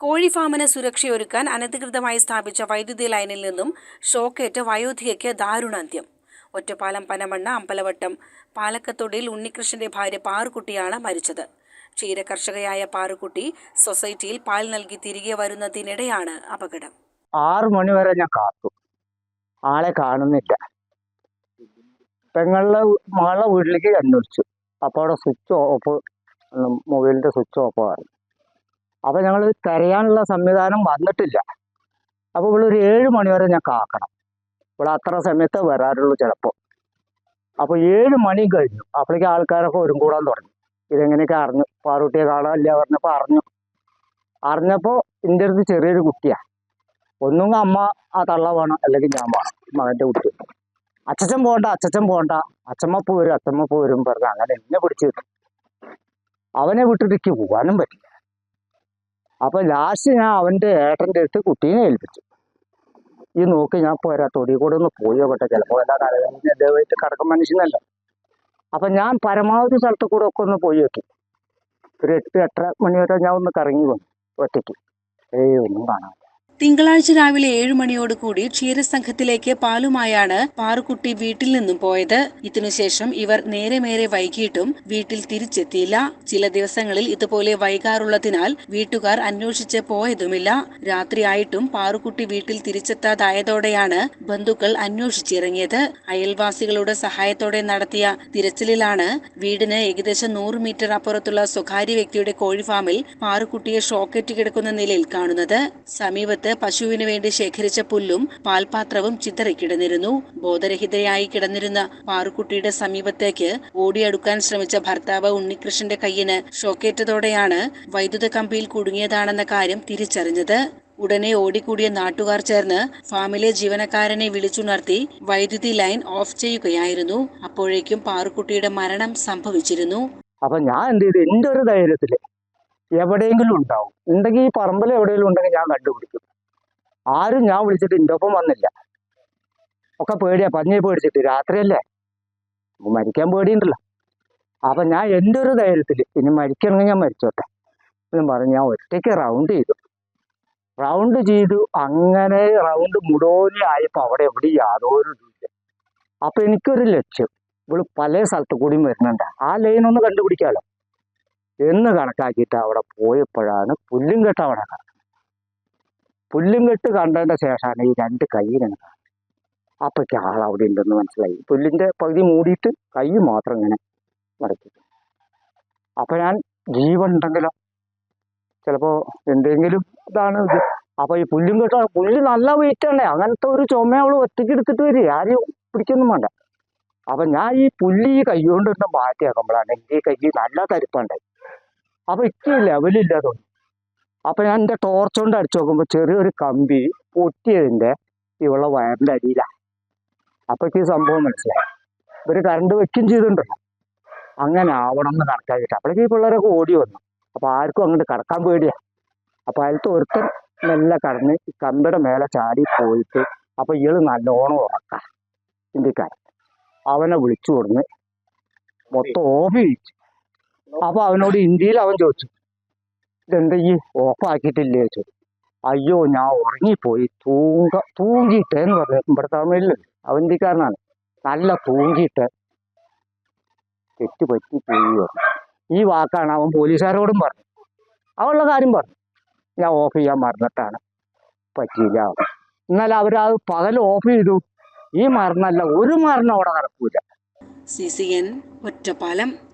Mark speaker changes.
Speaker 1: കോഴി ഫാമിന് സുരക്ഷയൊരുക്കാൻ അനധികൃതമായി സ്ഥാപിച്ച വൈദ്യുതി ലൈനിൽ നിന്നും ഷോക്കേറ്റ് വയോധികയ്ക്ക് ദാരുണാന്ത്യം. ഒറ്റപ്പാലം പനമണ്ണ അമ്പലവട്ടം പാലക്കത്തൊടിയിൽ ഉണ്ണികൃഷ്ണന്റെ ഭാര്യ പാറുക്കുട്ടിയാണ് മരിച്ചത്. ക്ഷീരകർഷകയായ പാറുക്കുട്ടി സൊസൈറ്റിയിൽ പാൽ നൽകി തിരികെ വരുന്നതിനിടെയാണ് അപകടം.
Speaker 2: ആറ് മണി വരെ ഞാൻ കാത്തു. ആളെ കാണുന്നില്ല. പെങ്ങളുടെ മകളുടെ വീട്ടിലേക്ക് അന്വേഷിച്ചു അപ്പോൾ അവിടെ സ്വിച്ച് ഓഫ് മൊബൈലിന്റെ സ്വിച്ച് ഓഫ് ആണ് അപ്പോൾ ഞങ്ങൾ തിരയാനുള്ള സംവിധാനം വന്നിട്ടില്ല. അപ്പോൾ ഒരു ഏഴ് മണിവരെ ഞാൻ കാക്കണം. ഇവിടെ അത്ര സമയത്ത് വരാറുള്ളൂ ചിലപ്പോൾ അപ്പോൾ ഏഴ് മണി കഴിഞ്ഞു. അപ്പോഴേക്ക് ആൾക്കാരൊക്കെ ഒരു കൂടാൻ തുടങ്ങി. ഇതെങ്ങനെയൊക്കെ അറിഞ്ഞു? പാറുട്ടിയെ കാണാനില്ല പറഞ്ഞപ്പോൾ അറിഞ്ഞു. അറിഞ്ഞപ്പോൾ എന്റെ അടുത്ത് ചെറിയൊരു കുട്ടിയാണ് ഒന്നുങ്ങ അമ്മ ആ തള്ള വേണം അല്ലെങ്കിൽ ഞാൻ വേണം. മകന്റെ കുട്ടി. അച്ഛൻ പോകണ്ട അച്ഛൻ പോകണ്ട അച്ഛമ്മ പോരും അച്ഛമ്മ പോരും പറഞ്ഞ് അങ്ങനെ എന്നെ പിടിച്ചു അവനെ വിട്ടിട്ട് പോകാനും പറ്റില്ല. അപ്പൊ ലാസ്റ്റ് ഞാൻ അവന്റെ ഏട്ടന്റെ അടുത്ത് കുട്ടീനെ ഏൽപ്പിച്ചു. ഈ നോക്കി ഞാൻ പോരാ തൊടി കൂടെ ഒന്ന് പോയോ കേട്ടെ ചിലപ്പോൾ എല്ലാ തലവേദന മനുഷ്യനല്ല. അപ്പൊ ഞാൻ പരമാവധി സ്ഥലത്ത് കൂടെ ഒക്കെ ഒന്ന് പോയി നോക്കി. ഒരു എട്ട് എട്ടര മണി വരെ ഞാൻ ഒന്ന് കറങ്ങി വന്നു ഒറ്റയ്ക്ക്. ഏയ് ഒന്നും കാണാൻ
Speaker 1: തിങ്കളാഴ്ച രാവിലെ ഏഴു മണിയോട് കൂടി ക്ഷീരസംഘത്തിലേക്ക് പാലുമായാണ് പാറുക്കുട്ടി വീട്ടിൽ നിന്നും പോയത്. ഇതിനുശേഷം ഇവർ നേരെ മേരെ വൈകിട്ടും വീട്ടിൽ തിരിച്ചെത്തിയില്ല. ചില ദിവസങ്ങളിൽ ഇതുപോലെ വൈകാറുള്ളതിനാൽ വീട്ടുകാർ അന്വേഷിച്ച് പോയതുമില്ല. രാത്രിയായിട്ടും പാറുക്കുട്ടി വീട്ടിൽ തിരിച്ചെത്താതായതോടെയാണ് ബന്ധുക്കൾ അന്വേഷിച്ചിറങ്ങിയത്. അയൽവാസികളുടെ സഹായത്തോടെ നടത്തിയ തിരച്ചിലിലാണ് വീടിന് ഏകദേശം നൂറ് മീറ്റർ അപ്പുറത്തുള്ള സ്വകാര്യ വ്യക്തിയുടെ കോഴിഫാമിൽ പാറുക്കുട്ടിയെ ഷോക്കേറ്റ് കിടക്കുന്ന നിലയിൽ കാണുന്നത്. സമീപത്ത് പശുവിന് വേണ്ടി ശേഖരിച്ച പുല്ലും പാൽപാത്രവും ചിതറിക്കിടന്നിരുന്നു. ബോധരഹിതയായി കിടന്നിരുന്ന പാറുക്കുട്ടിയുടെ സമീപത്തേക്ക് ഓടിയടുക്കാൻ ശ്രമിച്ച ഭർത്താവ് ഉണ്ണികൃഷ്ണന്റെ കയ്യിന് ഷോക്കേറ്റതോടെയാണ് വൈദ്യുത കമ്പിയിൽ കുടുങ്ങിയതാണെന്ന കാര്യം തിരിച്ചറിഞ്ഞത്. ഉടനെ ഓടിക്കൂടിയ നാട്ടുകാർ ചേർന്ന് ഫാമിലെ ജീവനക്കാരനെ വിളിച്ചുണർത്തി വൈദ്യുതി ലൈൻ ഓഫ് ചെയ്യുകയായിരുന്നു. അപ്പോഴേക്കും പാറുക്കുട്ടിയുടെ മരണം സംഭവിച്ചിരുന്നു.
Speaker 2: അപ്പൊ ഞാൻ എന്ത് ചെയ്തു? എന്റെ ഒരു ധൈര്യത്തിൽ എവിടെയെങ്കിലും ഉണ്ടാവും. ഉണ്ടെങ്കിൽ ഈ പറമ്പിൽ എവിടെയെങ്കിലും ഉണ്ടെങ്കിൽ ഞാൻ കണ്ടുപിടിക്കും. ആരും ഞാൻ വിളിച്ചിട്ട് എന്റെ ഒപ്പം വന്നില്ല. ഒക്കെ പേടിയാ പഞ്ഞി പേടിച്ചിട്ട്. രാത്രിയല്ലേ? മരിക്കാൻ പേടിയുണ്ടല്ലോ. അപ്പൊ ഞാൻ എന്റെ ഒരു ധൈര്യത്തിൽ ഇനി മരിക്കണമെങ്കിൽ ഞാൻ മരിച്ചോട്ടെ. എന്നും പറഞ്ഞ് ഞാൻ ഒറ്റയ്ക്ക് റൗണ്ട് ചെയ്തു. റൗണ്ട് ചെയ്തു. അങ്ങനെ റൗണ്ട് മുടോലി ആയപ്പോൾ അവിടെ എവിടെ യാതൊരു ഇല്ല. അപ്പൊ എനിക്കൊരു ലക്ഷ്യം. ഇവൾ പല സ്ഥലത്തു കൂടിയും വരുന്നുണ്ട്. ആ ലൈൻ ഒന്ന് കണ്ടുപിടിക്കാലോ. എന്ന് കണക്കാക്കിയിട്ട് അവിടെ പോയപ്പോഴാണ് പുല്ലും കെട്ട അവിടെ പുല്ലും കെട്ട് കണ്ടതിന്റെ ശേഷമാണ് ഈ രണ്ട് കൈയിനാണ് അപ്പോഴേക്ക് ആൾ അവിടെ ഉണ്ടെന്ന് മനസ്സിലായി. പുല്ലിന്റെ പകുതി മൂടിയിട്ട് കൈ മാത്രം ഇങ്ങനെ മടക്കി അപ്പൊ ഞാൻ ജീവൻ ഉണ്ടെങ്കിലോ? ചിലപ്പോ എന്തെങ്കിലും ഇതാണ് ഇത്. അപ്പൊ ഈ പുല്ലും കെട്ട പുല്ല് നല്ല വെയിറ്റ് ആണ്. അങ്ങനത്തെ ഒരു ചുമ അവൾ ഒറ്റയ്ക്ക് എടുത്തിട്ട് വരും ആരും പിടിക്കൊന്നും വേണ്ട. അപ്പൊ ഞാൻ ഈ പുല്ല് ഈ കൈ കൊണ്ട് മാറ്റിയാക്കുമ്പോഴാണ് എന്റെ ഈ കൈ നല്ല തരിപ്പുണ്ടായി അപ്പൊ ഇക്ക് ലെവലില്ല അപ്പൊ ഞാൻ എന്റെ ടോർച്ച് കൊണ്ട് അടിച്ചു നോക്കുമ്പോൾ ചെറിയൊരു കമ്പി പൊട്ടിയതിന്റെ ഇവളെ വയറിന്റെ അടിയിലാണ് അപ്പൊ ഈ സംഭവം മനസ്സിലായി. ഇവർ കറണ്ട് വെക്കും ചെയ്തിട്ടുണ്ടല്ലോ അങ്ങനെ ആവണം എന്ന് കണക്കാക്കിയിട്ട് അപ്പോഴേക്ക് ഈ പിള്ളേരൊക്കെ ഓടി വന്നു. അപ്പൊ ആർക്കും അങ്ങോട്ട് കടക്കാൻ പേടിയാ. അപ്പൊ അതിലത്തെ ഒരുത്തൻ നല്ല കടന്ന് കമ്പിയുടെ മേലെ ചാടി പോയിട്ട് അപ്പൊ ഇയാൾ നല്ലോണം ഉറക്ക. ഇന്ത്യക്കാരൻ അവനെ വിളിച്ചു കൊടുന്ന് മൊത്തം ഓഫ് ചെയ്യിച്ചു. അപ്പൊ അവനോട് ഇന്ത്യയിൽ അവൻ ചോദിച്ചു. ഇതെന്താ ഈ ഓഫ് ആക്കിയിട്ടില്ലേ ചോദിച്ചു. അയ്യോ ഞാൻ ഉറങ്ങിപ്പോയി. തൂങ്ക തൂങ്ങിയിട്ട് എന്ന് പറഞ്ഞു. ഇവിടെ തമിഴിൽ അവൻ ഇന്ത്യക്കാരനാണ് നല്ല തൂങ്ങിയിട്ട് തെറ്റ് പറ്റി പോയി ഈ വാക്കാണ് അവൻ പോലീസുകാരോടും പറഞ്ഞു. അവളുടെ കാര്യം പറഞ്ഞു. ഞാൻ ഓഫ് ചെയ്യാൻ മറന്നിട്ടാണ്. പറ്റിയില്ല. എന്നാൽ അവരത് പകൽ ഓഫ് ചെയ്തു. ഈ മരണമല്ല ഒരു മരണം അവിടെ നടക്കൂല.
Speaker 1: C C N Ottapalam.